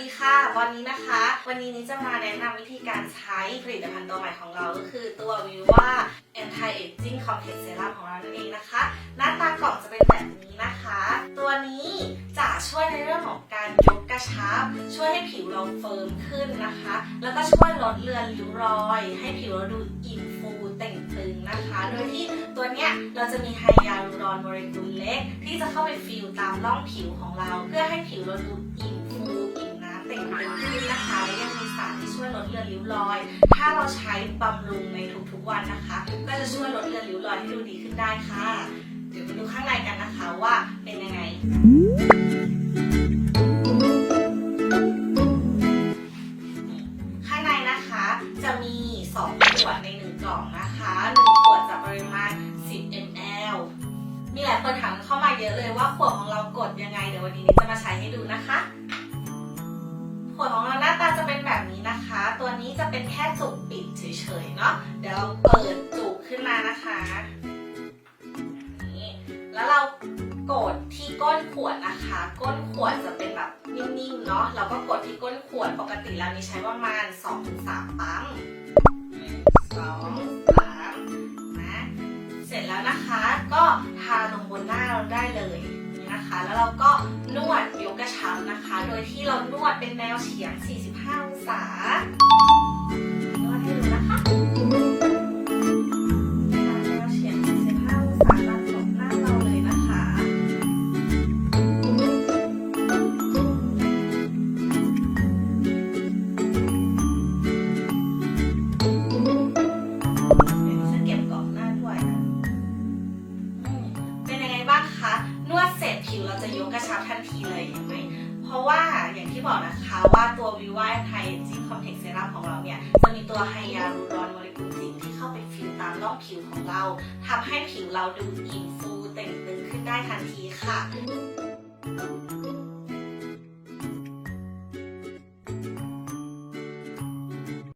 ดีค่ะวันนี้นะคะ วันนี้นี้จะมาแนะนำวิธีการใช้ผลิตภัณฑ์ตัวใหม่ของเราก็คือตัววิวว่า anti aging complex serum ของเรานั่นเองนะคะ หน้าตากล่องจะเป็นแบบนี้นะคะ ตัวนี้จะช่วยในเรื่องของการยกกระชับ ช่วยให้ผิวเราเฟิร์มขึ้นนะคะ แล้วก็ช่วยลดเลือนริ้วรอย ให้ผิวเราดูอิ่มฟูเต่งตึงนะคะ โดยที่ตัวเนี้ยเราจะมีไฮยาลูรอนโมเลกุลเล็ก ที่จะเข้าไปฟิลตามร่องผิวของเรา เพื่อให้ผิวเราดูอิ่ม อนริ้วรอย ถ้าเราใช้บำรุงในทุกๆวันนะคะ ก็จะช่วยลดเลือนริ้วรอยให้ดูดีขึ้นได้ค่ะ เดี๋ยวไปดูข้างในกันนะคะว่าเป็นยังไงข้างในนะคะจะมี 2 ขวดใน 1 กล่องนะคะ1ขวดจะปริมาณ 10 ml มีหลายคนถามเข้ามาเยอะเลยว่าขวดของเรากดยังไง เดี๋ยววันนี้จะมาใช้ให้ดูนะคะ ค่จุกปิดเฉยๆเนาะเดี๋ยวเราเปิดจุกขึ้นมานะคะนี่แล้วเรากดที่ก้นขวดนะคะ ก้นขวดจะเป็นแบบนิ่มๆเนาะเราก็กดที่ก้นขวดปกติแล้วนี่ใช้ประมาณ2-3ปั๊มหนึ่งสองสามนะเสร็จแล้วนะคะก็ทาลงบนหน้าเราได้เลยนี่นะคะ แล้วเราก็นวดยกกระชับนะคะ โดยที่เรานวดเป็นแนวเฉียง 45 องศา ผิวเราจะยกกระชับทันทีเลยเห็นไหมเพราะว่าอย่างที่บอกนะคะว่าตัววิวไวท์ไทจิงคอมเพล็กซ์เซรั่มของเราเนี่ยจะมีตัวไฮยาลูรอนโมเลกุลจิงที่เข้าไปฟิลตามร่องผิวของเราทำให้ผิวเราดูอิ่มฟูเต่งตึงขึ้นได้ทันทีค่ะ